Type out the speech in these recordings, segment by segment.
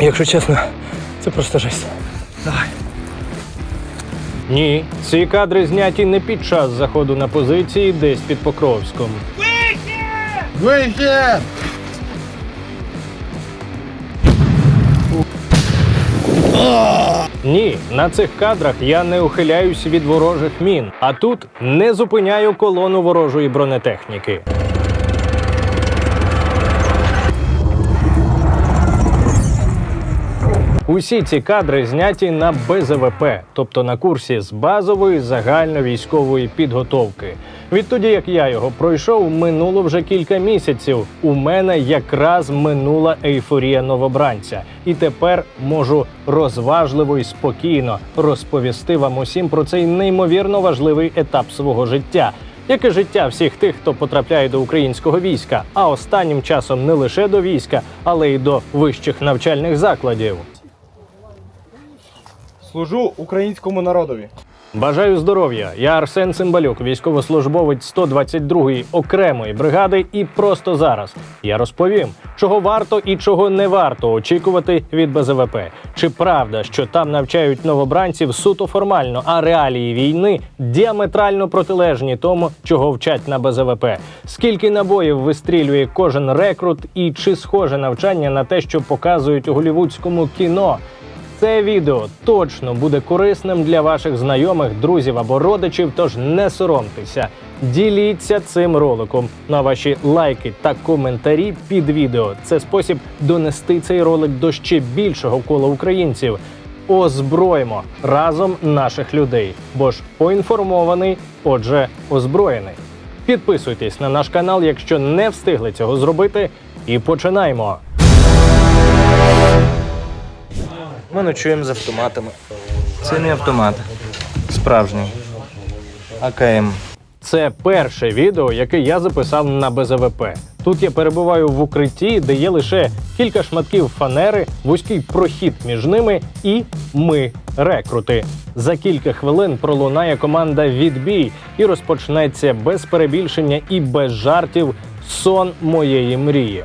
Якщо чесно, це просто жесть. Давай. Ні, ці кадри зняті не під час заходу на позиції десь під Покровськом. Вихід! Ні, на цих кадрах я не ухиляюсь від ворожих мін, а тут не зупиняю колону ворожої бронетехніки. Усі ці кадри зняті на БЗВП, тобто на курсі з базової загальновійськової підготовки. Відтоді, як я його пройшов, минуло вже кілька місяців. У мене якраз минула ейфорія новобранця, і тепер можу розважливо і спокійно розповісти вам усім про цей неймовірно важливий етап свого життя. Як і життя всіх тих, хто потрапляє до українського війська, а останнім часом не лише до війська, але й до вищих навчальних закладів. Служу українському народові. Бажаю здоров'я. Я Арсен Цимбалюк, військовослужбовець 122-ї окремої бригади. І просто зараз я розповім, чого варто і чого не варто очікувати від БЗВП. Чи правда, що там навчають новобранців суто формально, а реалії війни діаметрально протилежні тому, чого вчать на БЗВП? Скільки набоїв вистрілює кожен рекрут, і чи схоже навчання на те, що показують у голівудському кіно? Це відео точно буде корисним для ваших знайомих, друзів або родичів, тож не соромтеся. Діліться цим роликом. На ваші лайки та коментарі під відео. Це спосіб донести цей ролик до ще більшого кола українців. Озброїмо разом наших людей, бо ж поінформований, отже, озброєний. Підписуйтесь на наш канал, якщо не встигли цього зробити, і починаємо. Ми ночуємо з автоматами. Це не автомат. Справжній. АКМ. Це перше відео, яке я записав на БЗВП. Тут я перебуваю в укритті, де є лише кілька шматків фанери, вузький прохід між ними і ми, рекрути. За кілька хвилин пролунає команда відбій і розпочнеться без перебільшення і без жартів сон моєї мрії.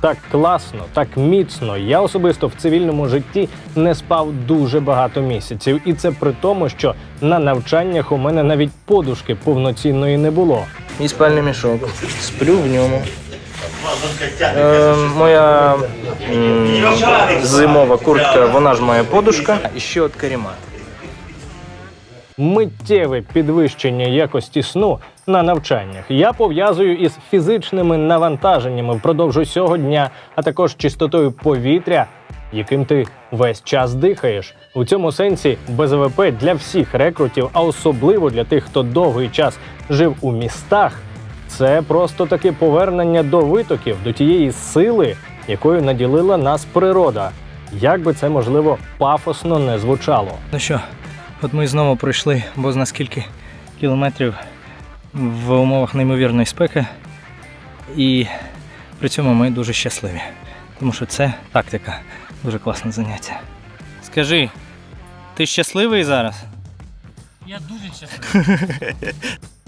Так класно, так міцно. Я особисто в цивільному житті не спав дуже багато місяців, і це при тому, що на навчаннях у мене навіть подушки повноцінної не було. І спальний мішок. Сплю в ньому. Е, моя м, зимова куртка, вона ж моя подушка. І ще от карімат. Миттєве підвищення якості сну на навчаннях я пов'язую із фізичними навантаженнями впродовж усього дня, а також чистотою повітря, яким ти весь час дихаєш. У цьому сенсі БЗВП для всіх рекрутів, а особливо для тих, хто довгий час жив у містах. Це просто таке повернення до витоків, до тієї сили, якою наділила нас природа. Як би це можливо пафосно не звучало. Ну що, от ми знову пройшли, бо зна скільки кілометрів в умовах неймовірної спеки. І при цьому ми дуже щасливі. Тому що це тактика. Дуже класне заняття. Скажи, ти щасливий зараз? Я дуже щасливий.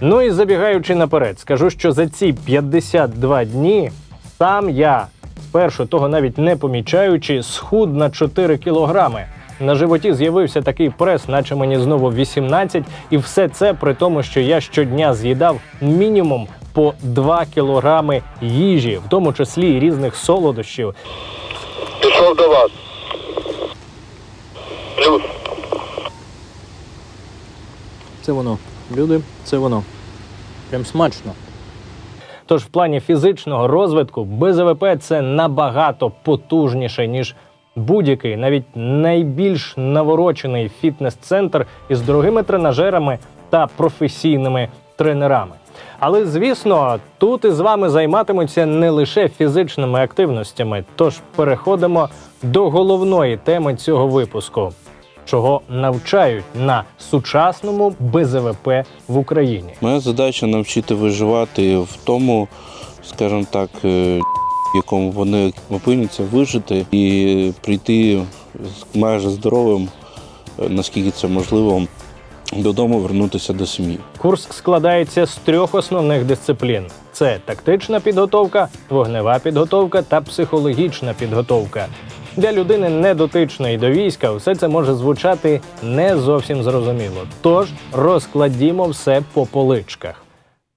Ну і забігаючи наперед, скажу, що за ці 52 дні сам я, спершу того навіть не помічаючи, схуд на 4 кілограми. На животі з'явився такий прес, наче мені знову 18, і все це при тому, що я щодня з'їдав мінімум по 2 кілограми їжі, в тому числі і різних солодощів. Пішов до вас. Плюс. Це воно, люди, це воно. Прям смачно. Тож в плані фізичного розвитку БЗВП це набагато потужніше, ніж будь-який, навіть найбільш наворочений фітнес-центр із дорогими тренажерами та професійними тренерами. Але звісно, тут із вами займатимуться не лише фізичними активностями. Тож переходимо до головної теми цього випуску чого навчають на сучасному БЗВП в Україні. Моя задача навчити виживати в тому, скажімо так, е, в якому вони опиняться, вижити і прийти майже здоровим, наскільки це можливо, додому вернутися до сім'ї. Курс складається з трьох основних дисциплін: це тактична підготовка, вогнева підготовка та психологічна підготовка. Для людини недотичної до війська все це може звучати не зовсім зрозуміло. Тож розкладімо все по поличках.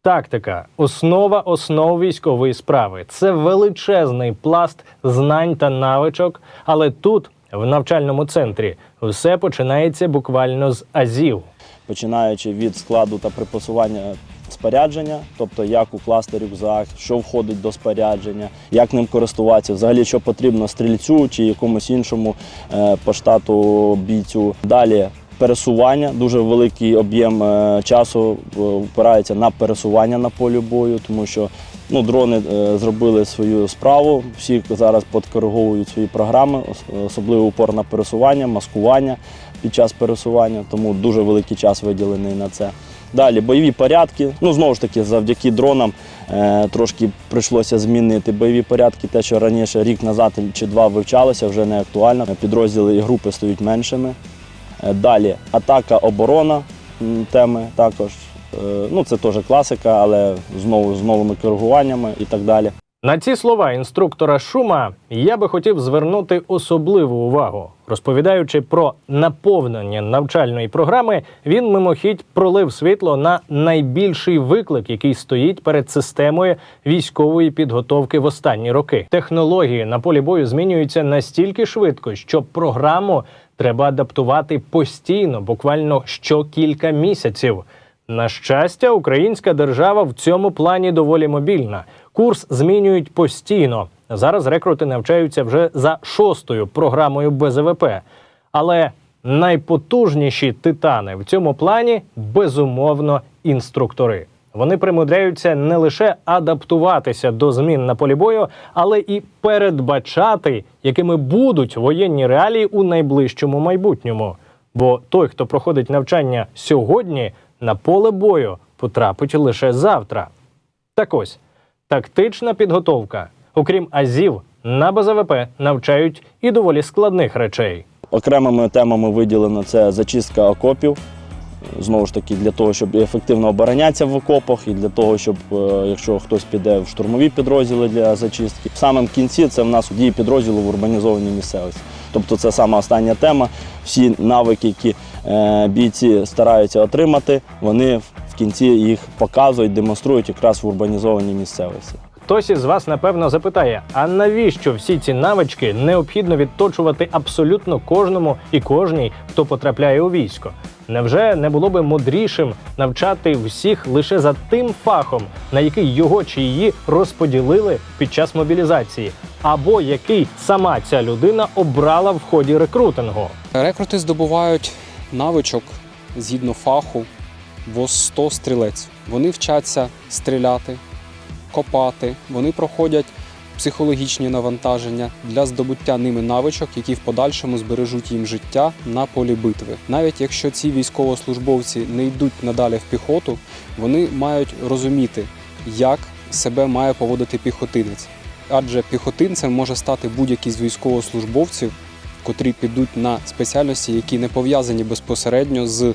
Тактика основа основ військової справи. Це величезний пласт знань та навичок. Але тут, в навчальному центрі, все починається буквально з азів. починаючи від складу та припасування спорядження, тобто як укласти рюкзак, що входить до спорядження, як ним користуватися, взагалі що потрібно стрільцю чи якомусь іншому е, по штату бійцю. Далі пересування, дуже великий об'єм е, часу е, впирається на пересування на полі бою, тому що ну, дрони е, зробили свою справу, всі зараз підкориговують свої програми, особливо упор на пересування, маскування під час пересування, тому дуже великий час виділений на це. Далі бойові порядки. Ну знову ж таки, завдяки дронам е, трошки прийшлося змінити бойові порядки. Те, що раніше рік назад чи два вивчалося, вже не актуально. Підрозділи і групи стають меншими. Е, Далі атака, оборона теми також. Е, Ну, це теж класика, але знову з новими коригуваннями і так далі. На ці слова інструктора Шума я би хотів звернути особливу увагу. Розповідаючи про наповнення навчальної програми, він мимохідь пролив світло на найбільший виклик, який стоїть перед системою військової підготовки в останні роки. Технології на полі бою змінюються настільки швидко, що програму треба адаптувати постійно, буквально щокілька місяців. На щастя, українська держава в цьому плані доволі мобільна. Курс змінюють постійно. Зараз рекрути навчаються вже за шостою програмою БЗВП. Але найпотужніші титани в цьому плані безумовно інструктори. Вони примудряються не лише адаптуватися до змін на полі бою, але і передбачати, якими будуть воєнні реалії у найближчому майбутньому. Бо той, хто проходить навчання сьогодні, на поле бою потрапить лише завтра. Так ось тактична підготовка. Окрім азів, на БЗВП навчають і доволі складних речей. Окремими темами виділено це зачистка окопів. Знову ж таки, для того, щоб ефективно оборонятися в окопах, і для того, щоб е, якщо хтось піде в штурмові підрозділи для зачистки. В самому кінці це в нас дії підрозділу в урбанізованій місцевості. Тобто це сама остання тема. Всі навики, які е, бійці стараються отримати, вони в кінці їх показують, демонструють якраз в урбанізованій місцевості. Хтось із вас напевно запитає: а навіщо всі ці навички необхідно відточувати абсолютно кожному і кожній, хто потрапляє у військо? Невже не було би мудрішим навчати всіх лише за тим фахом, на який його чи її розподілили під час мобілізації, або який сама ця людина обрала в ході рекрутингу? Рекрути здобувають навичок згідно фаху ВОЗ-100 стрілець. Вони вчаться стріляти, копати, вони проходять психологічні навантаження для здобуття ними навичок, які в подальшому збережуть їм життя на полі битви. Навіть якщо ці військовослужбовці не йдуть надалі в піхоту, вони мають розуміти, як себе має поводити піхотинець. Адже піхотинцем може стати будь-який з військовослужбовців, котрі підуть на спеціальності, які не пов'язані безпосередньо з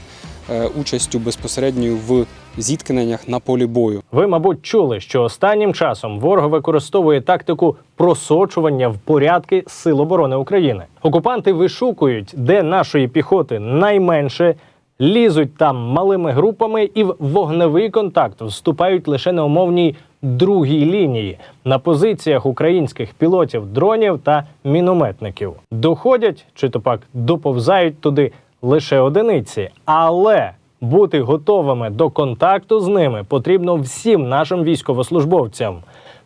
е, участю безпосередньою в зіткненнях на полі бою. Ви, мабуть, чули, що останнім часом ворог використовує тактику просочування в порядки Сил оборони України. Окупанти вишукують, де нашої піхоти найменше, лізуть там малими групами і в вогневий контакт вступають лише на умовній другій лінії на позиціях українських пілотів дронів та мінометників. Доходять чи то пак доповзають туди лише одиниці, але бути готовими до контакту з ними потрібно всім нашим військовослужбовцям.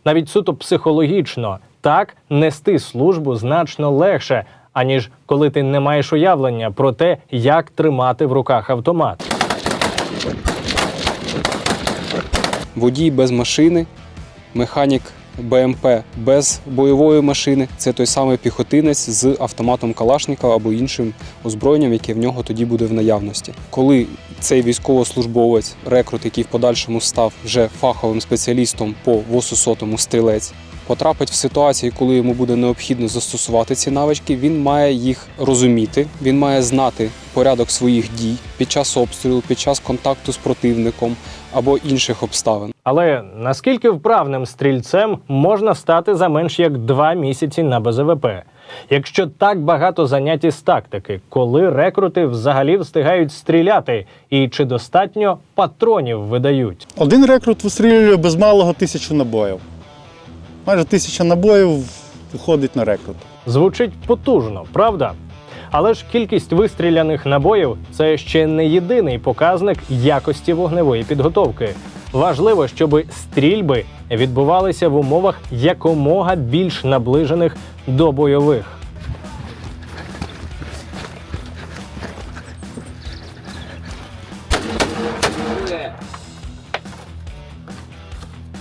Навіть суто психологічно так нести службу значно легше, аніж коли ти не маєш уявлення про те, як тримати в руках автомат. Водій без машини, механік БМП без бойової машини це той самий піхотинець з автоматом Калашникова або іншим озброєнням, яке в нього тоді буде в наявності. Коли цей військовослужбовець, рекрут, який в подальшому став вже фаховим спеціалістом по ВОСУ-100 стрілець, потрапить в ситуацію, коли йому буде необхідно застосувати ці навички, він має їх розуміти, він має знати порядок своїх дій під час обстрілу, під час контакту з противником або інших обставин. Але наскільки вправним стрільцем можна стати за менш як два місяці на БЗВП? Якщо так багато занять із тактики, коли рекрути взагалі встигають стріляти, і чи достатньо патронів видають? Один рекрут вистрілює без малого тисячу набоїв. Майже тисяча набоїв виходить на рекрут. Звучить потужно, правда? Але ж кількість вистріляних набоїв це ще не єдиний показник якості вогневої підготовки. Важливо, щоб стрільби відбувалися в умовах якомога більш наближених до бойових.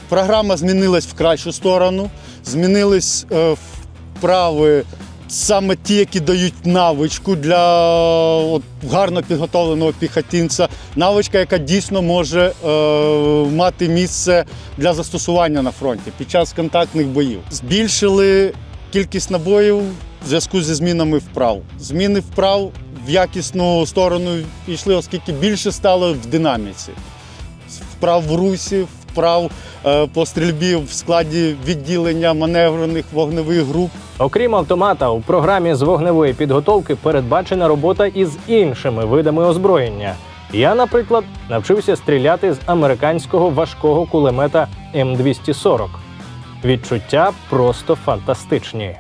Програма змінилась в кращу сторону, змінились е, вправи саме ті, які дають навичку для от, гарно підготовленого піхотинця. Навичка, яка дійсно може е, мати місце для застосування на фронті під час контактних боїв. Збільшили кількість набоїв в зв'язку зі змінами вправ. Зміни вправ в якісну сторону пішли, оскільки більше стало в динаміці. Вправ в русі, вправ е, по стрільбі в складі відділення маневрених вогневих груп. Окрім автомата, у програмі з вогневої підготовки передбачена робота із іншими видами озброєння. Я, наприклад, навчився стріляти з американського важкого кулемета М240. Відчуття просто фантастичні.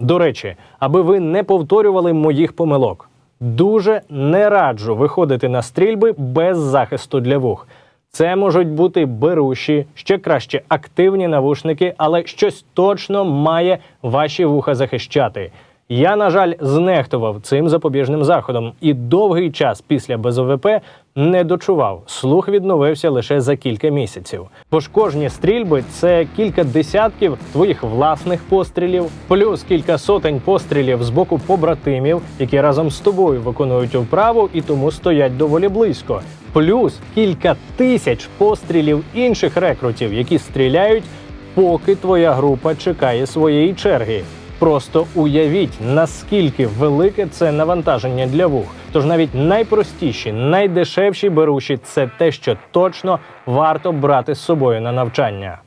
До речі, аби ви не повторювали моїх помилок, дуже не раджу виходити на стрільби без захисту для вух. Це можуть бути беруші, ще краще активні навушники, але щось точно має ваші вуха захищати. Я, на жаль, знехтував цим запобіжним заходом і довгий час після БЗВП не дочував. Слух відновився лише за кілька місяців. Пошкожні стрільби це кілька десятків твоїх власних пострілів, плюс кілька сотень пострілів з боку побратимів, які разом з тобою виконують вправу і тому стоять доволі близько. Плюс кілька тисяч пострілів інших рекрутів, які стріляють, поки твоя група чекає своєї черги. Просто уявіть, наскільки велике це навантаження для вух. Тож навіть найпростіші, найдешевші беруші це те, що точно варто брати з собою на навчання.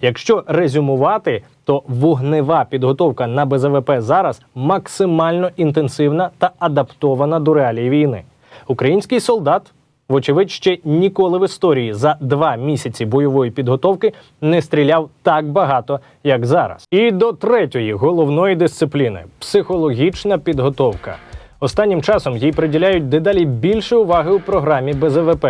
Якщо резюмувати, то вогнева підготовка на БЗВП зараз максимально інтенсивна та адаптована до реалій війни. Український солдат, вочевидь, ще ніколи в історії за два місяці бойової підготовки не стріляв так багато, як зараз. І до третьої головної дисципліни психологічна підготовка. Останнім часом їй приділяють дедалі більше уваги у програмі БЗВП.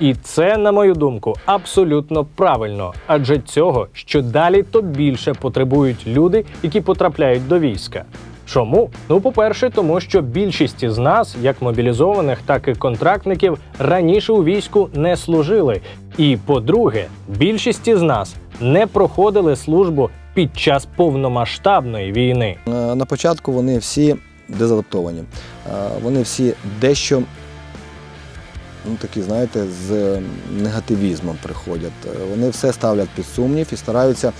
І це, на мою думку, абсолютно правильно. Адже цього що далі, то більше потребують люди, які потрапляють до війська. Чому? Ну, по-перше, тому що більшість із нас, як мобілізованих, так і контрактників, раніше у війську не служили. І по-друге, більшість із нас не проходили службу під час повномасштабної війни. На початку вони всі дезадаптовані. Е, Вони всі дещо, ну такі, знаєте, з негативізмом приходять. Е, Вони все ставлять під сумнів і стараються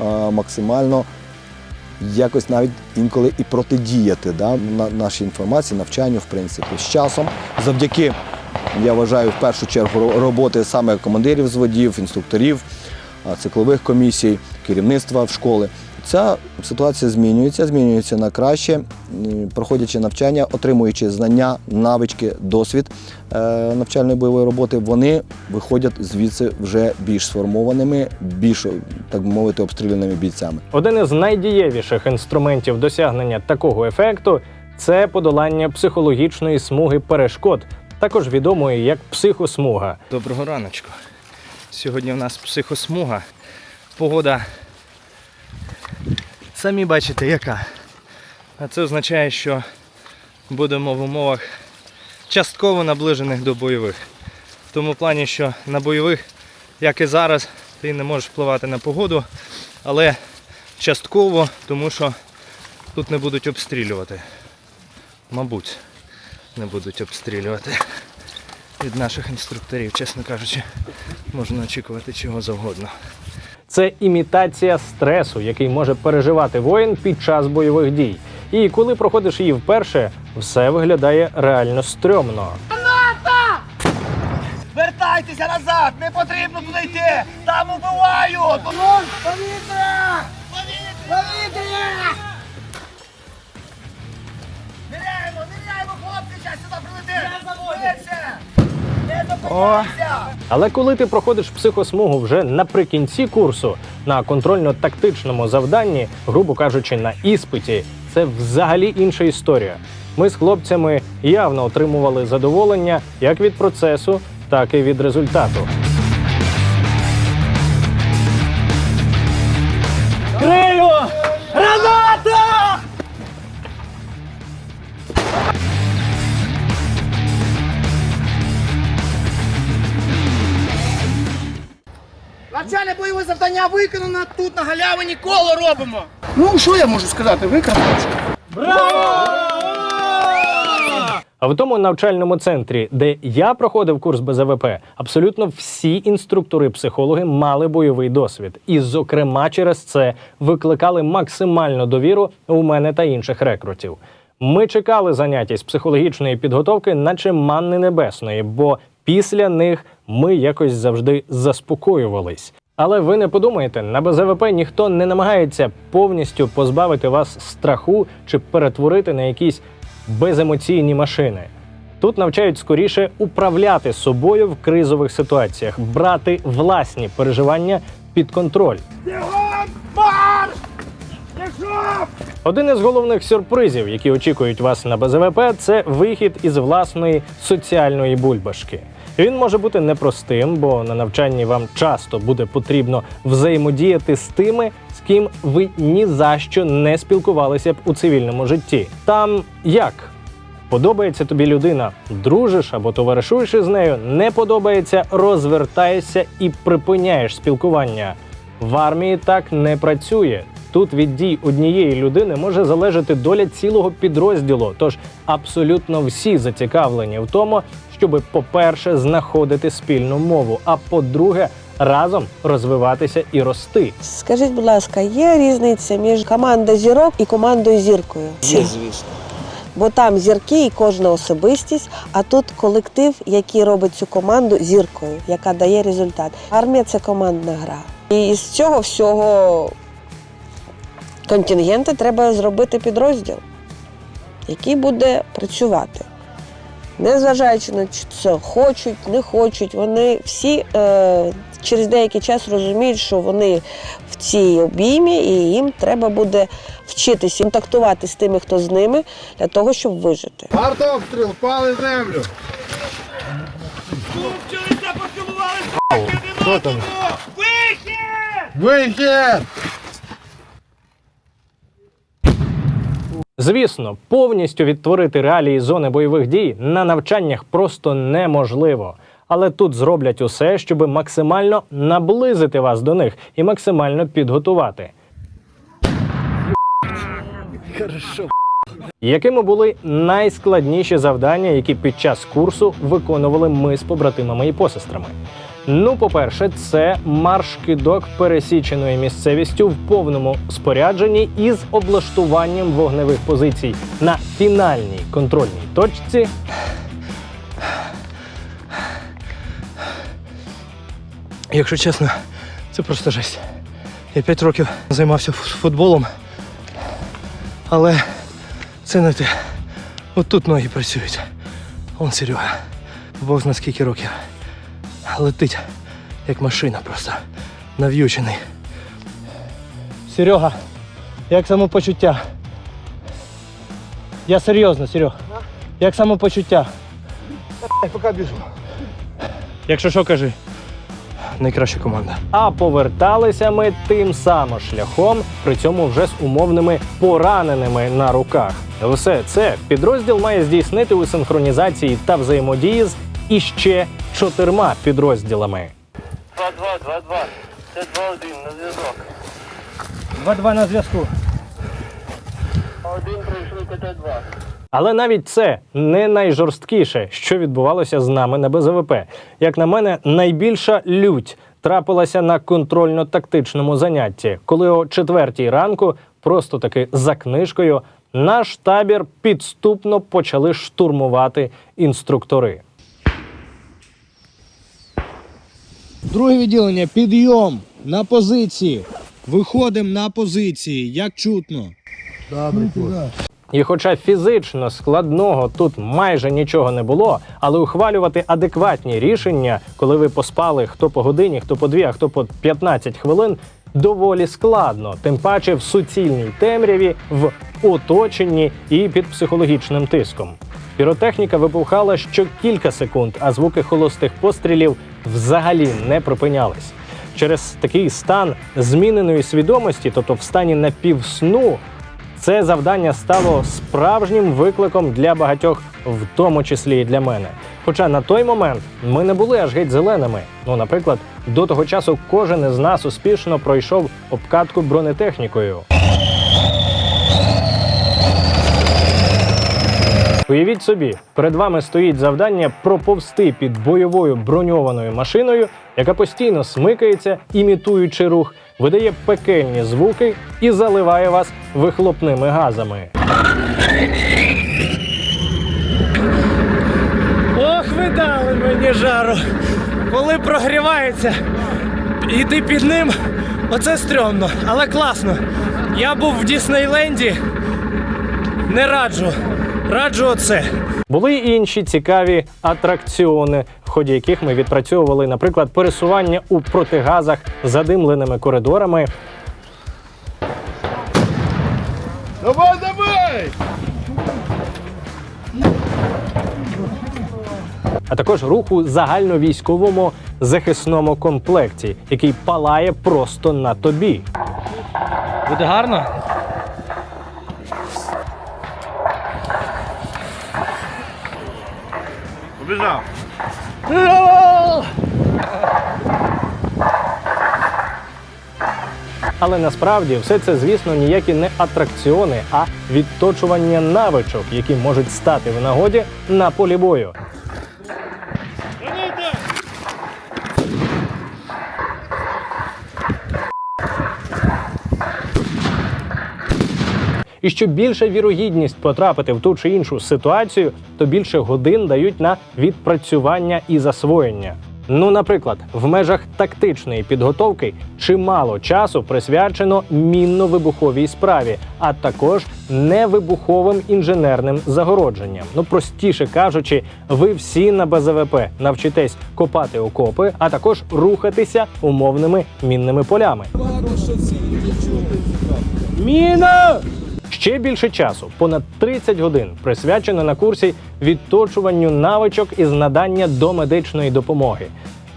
е, максимально якось навіть інколи і протидіяти да, на- нашій інформації, навчанню, в принципі. З часом, завдяки, я вважаю, в першу чергу ро- роботи саме командирів зводів, інструкторів, циклових комісій, керівництва в школи. Ця ситуація змінюється, змінюється на краще, проходячи навчання, отримуючи знання, навички, досвід е, навчальної бойової роботи, вони виходять звідси вже більш сформованими, більш, так би мовити, обстріляними бійцями. Один із найдієвіших інструментів досягнення такого ефекту це подолання психологічної смуги перешкод, також відомої як психосмуга. Доброго раночку. Сьогодні у нас психосмуга. Погода. Самі бачите, яка. А це означає, що будемо в умовах частково наближених до бойових. В тому плані, що на бойових, як і зараз, ти не можеш впливати на погоду, але частково, тому що тут не будуть обстрілювати. Мабуть. не будуть обстрілювати. Від наших інструкторів, чесно кажучи, можна очікувати чого завгодно. Це імітація стресу, який може переживати воїн під час бойових дій. І коли проходиш її вперше, все виглядає реально стрьомно. Вертайтеся назад! Не потрібно туди йти! Там убивають! Повітря! Повітря! Ниряємо, ниряємо, хлопці! Зараз сюди прилетить! Зупиняйся! Але коли ти проходиш психосмугу вже наприкінці курсу на контрольно-тактичному завданні, грубо кажучи, на іспиті, це взагалі інша історія. Ми з хлопцями явно отримували задоволення як від процесу, так і від результату. Навчальне бойове завдання виконано, тут на галявині коло робимо. Ну, що я можу сказати? Ви красавчик. А в тому навчальному центрі, де я проходив курс БЗВП, абсолютно всі інструктори-психологи мали бойовий досвід, і, зокрема, через це викликали максимальну довіру у мене та інших рекрутів. Ми чекали заняття з психологічної підготовки, наче манни небесної, бо після них ми якось завжди заспокоювались. Але ви не подумайте, на БЗВП ніхто не намагається повністю позбавити вас страху чи перетворити на якісь беземоційні машини. Тут навчають скоріше управляти собою в кризових ситуаціях, брати власні переживання під контроль. Один із головних сюрпризів, які очікують вас на БЗВП, це вихід із власної соціальної бульбашки. Він може бути непростим, бо на навчанні вам часто буде потрібно взаємодіяти з тими, з ким ви ні за що не спілкувалися б у цивільному житті. Там як? Подобається тобі людина, дружиш або товаришуєш із нею, не подобається, розвертаєшся і припиняєш спілкування. В армії так не працює. Тут від дій однієї людини може залежати доля цілого підрозділу. Тож абсолютно всі зацікавлені в тому, щоб, по-перше, знаходити спільну мову, а по-друге, разом розвиватися і рости. Скажіть, будь ласка, є різниця між командою зірок і командою зіркою? Є, звісно. Бо там зірки і кожна особистість, а тут колектив, який робить цю команду зіркою, яка дає результат. Армія це командна гра. І з цього всього контингенту треба зробити підрозділ, який буде працювати. Незважаючи на це, хочуть, не хочуть, вони всі е, через деякий час розуміють, що вони в цій обіймі, і їм треба буде вчитися контактувати з тими, хто з ними, для того, щоб вижити. Артобстріл, впали землю. Вихід! Вихід! Звісно, повністю відтворити реалії зони бойових дій на навчаннях просто неможливо. Але тут зроблять усе, щоб максимально наблизити вас до них і максимально підготувати. Якими були найскладніші завдання, які під час курсу виконували ми з побратимами і посестрами? Ну, по-перше, це марш-кидок пересіченою місцевістю в повному спорядженні із облаштуванням вогневих позицій на фінальній контрольній точці. Якщо чесно, це просто жесть. Я 5 років займався футболом, але це не те. От тут ноги працюють. Он Серега. Бог зна скільки років. Летить, як машина просто. Нав'ючений. Серега, як самопочуття? Я серйозно, Серег. Як самопочуття? Поки біжу. Якщо що, кажи. Найкраща команда. А поверталися ми тим самим шляхом, при цьому вже з умовними пораненими на руках. Все це підрозділ має здійснити у синхронізації та взаємодії з іще чотирма підрозділами. 2-2, 2-2. Це 2-1 на зв'язок. 2-2 на зв'язку. Один прийшли КТ-2. Але навіть це не найжорсткіше, що відбувалося з нами на БЗВП. Як на мене, найбільша лють трапилася на контрольно-тактичному занятті, коли о четвертій ранку, просто таки за книжкою, наш табір підступно почали штурмувати інструктори. Друге відділення, підйом на позиції. Виходимо на позиції. Як чутно? І хоча фізично складного тут майже нічого не було, але ухвалювати адекватні рішення, коли ви поспали хто по годині, хто по дві, а хто по 15 хвилин, доволі складно, тим паче в суцільній темряві, в оточенні і під психологічним тиском. Піротехніка вибухала що кілька секунд, а звуки холостих пострілів взагалі не припинялись. Через такий стан зміненої свідомості, тобто в стані напівсну, це завдання стало справжнім викликом для багатьох, в тому числі і для мене. Хоча на той момент ми не були аж геть зеленими. Ну, наприклад, до того часу кожен із нас успішно пройшов обкатку бронетехнікою. Уявіть собі, перед вами стоїть завдання проповсти під бойовою броньованою машиною, яка постійно смикається, імітуючи рух, видає пекельні звуки і заливає вас вихлопними газами. Ох, ви дали мені жару. Коли прогрівається, іти під ним, оце стрьомно, але класно. Я був в Діснейленді. Не раджу. Раджу оце. Були інші цікаві атракціони, в ході яких ми відпрацьовували, наприклад, пересування у протигазах задимленими коридорами, Давай, давай! а також руху загальновійськовому захисному комплекті, який палає просто на тобі. Буде гарно? Побіжав. Але насправді все це, звісно, ніякі не атракціони, а відточування навичок, які можуть стати в нагоді на полі бою. І що більша вірогідність потрапити в ту чи іншу ситуацію, то більше годин дають на відпрацювання і засвоєння. Ну, наприклад, в межах тактичної підготовки чимало часу присвячено мінно-вибуховій справі, а також невибуховим інженерним загородженням. Ну, простіше кажучи, ви всі на БЗВП навчитесь копати окопи, а також рухатися умовними мінними полями. Міна! Ще більше часу, понад 30 годин, присвячено на курсі відточуванню навичок із надання домедичної допомоги.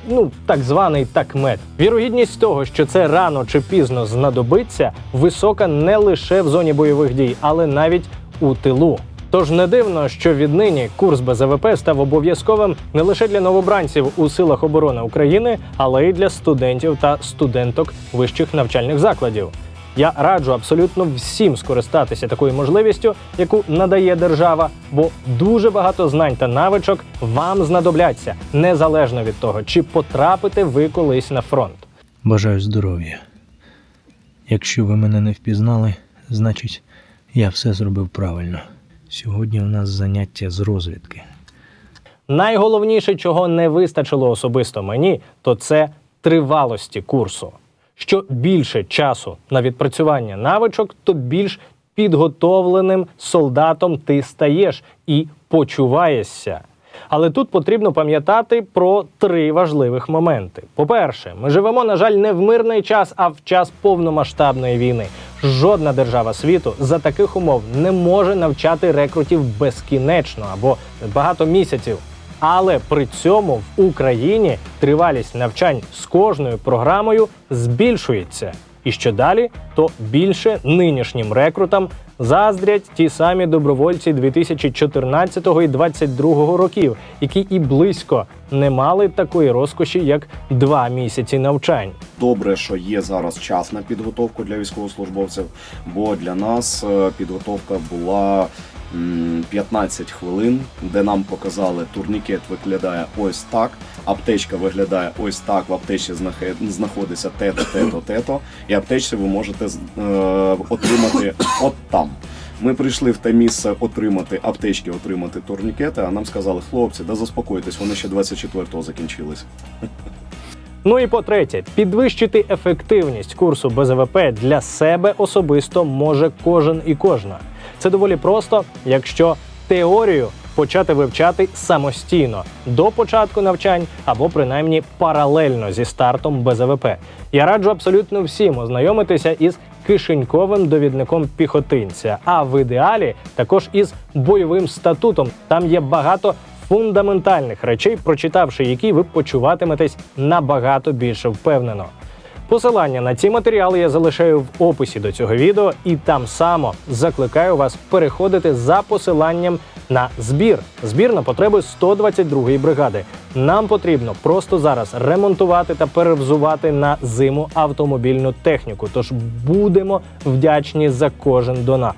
Ну, так званий такмет. Вірогідність того, що це рано чи пізно знадобиться, висока не лише в зоні бойових дій, але навіть у тилу. Тож не дивно, що віднині курс БЗВП став обов'язковим не лише для новобранців у силах оборони України, але й для студентів та студенток вищих навчальних закладів. Я раджу абсолютно всім скористатися такою можливістю, яку надає держава, бо дуже багато знань та навичок вам знадобляться незалежно від того, чи потрапите ви колись на фронт. Бажаю здоров'я. Якщо ви мене не впізнали, значить я все зробив правильно. Сьогодні у нас заняття з розвідки. Найголовніше, чого не вистачило особисто мені, то це тривалості курсу. Що більше часу на відпрацювання навичок, то більш підготовленим солдатом ти стаєш і почуваєшся. Але тут потрібно пам'ятати про три важливих моменти. По-перше, ми живемо, на жаль, не в мирний час, а в час повномасштабної війни. Жодна держава світу за таких умов не може навчати рекрутів безкінечно або багато місяців. Але при цьому в Україні тривалість навчань з кожною програмою збільшується. І що далі, то більше нинішнім рекрутам заздрять ті самі добровольці 2014 і 2022 років, які і близько не мали такої розкоші, як два місяці навчань. Добре, що є зараз час на підготовку для військовослужбовців, бо для нас е, підготовка була 15 хвилин, де нам показали, турнікет виглядає ось так, аптечка виглядає ось так, в аптечці знаходиться те-то, те-то, те-то, і аптечці ви можете е, отримати от там. Ми прийшли в те місце отримати аптечки, отримати турнікети, а нам сказали, хлопці, да заспокойтесь, вони ще 24-го закінчились. Ну і по-третє, підвищити ефективність курсу БЗВП для себе особисто може кожен і кожна. Це доволі просто, якщо теорію почати вивчати самостійно до початку навчань або принаймні паралельно зі стартом БЗВП. Я раджу абсолютно всім ознайомитися із кишеньковим довідником піхотинця, а в ідеалі також із бойовим статутом. Там є багато фундаментальних речей, прочитавши які ви почуватиметесь набагато більше впевнено. Посилання на ці матеріали я залишаю в описі до цього відео, і там само закликаю вас переходити за посиланням на збір. Збір на потреби 122-ї бригади. Нам потрібно просто зараз ремонтувати та перевзувати на зиму автомобільну техніку. Тож будемо вдячні за кожен донат.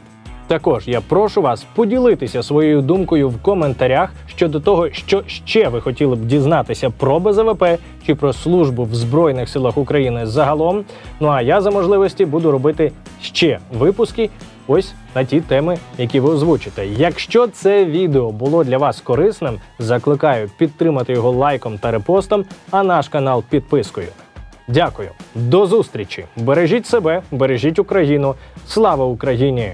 Також я прошу вас поділитися своєю думкою в коментарях щодо того, що ще ви хотіли б дізнатися про БЗВП чи про службу в Збройних силах України загалом. Ну а я за можливості буду робити ще випуски ось на ті теми, які ви озвучите. Якщо це відео було для вас корисним, закликаю підтримати його лайком та репостом, а наш канал підпискою. Дякую, до зустрічі! Бережіть себе, бережіть Україну. Слава Україні!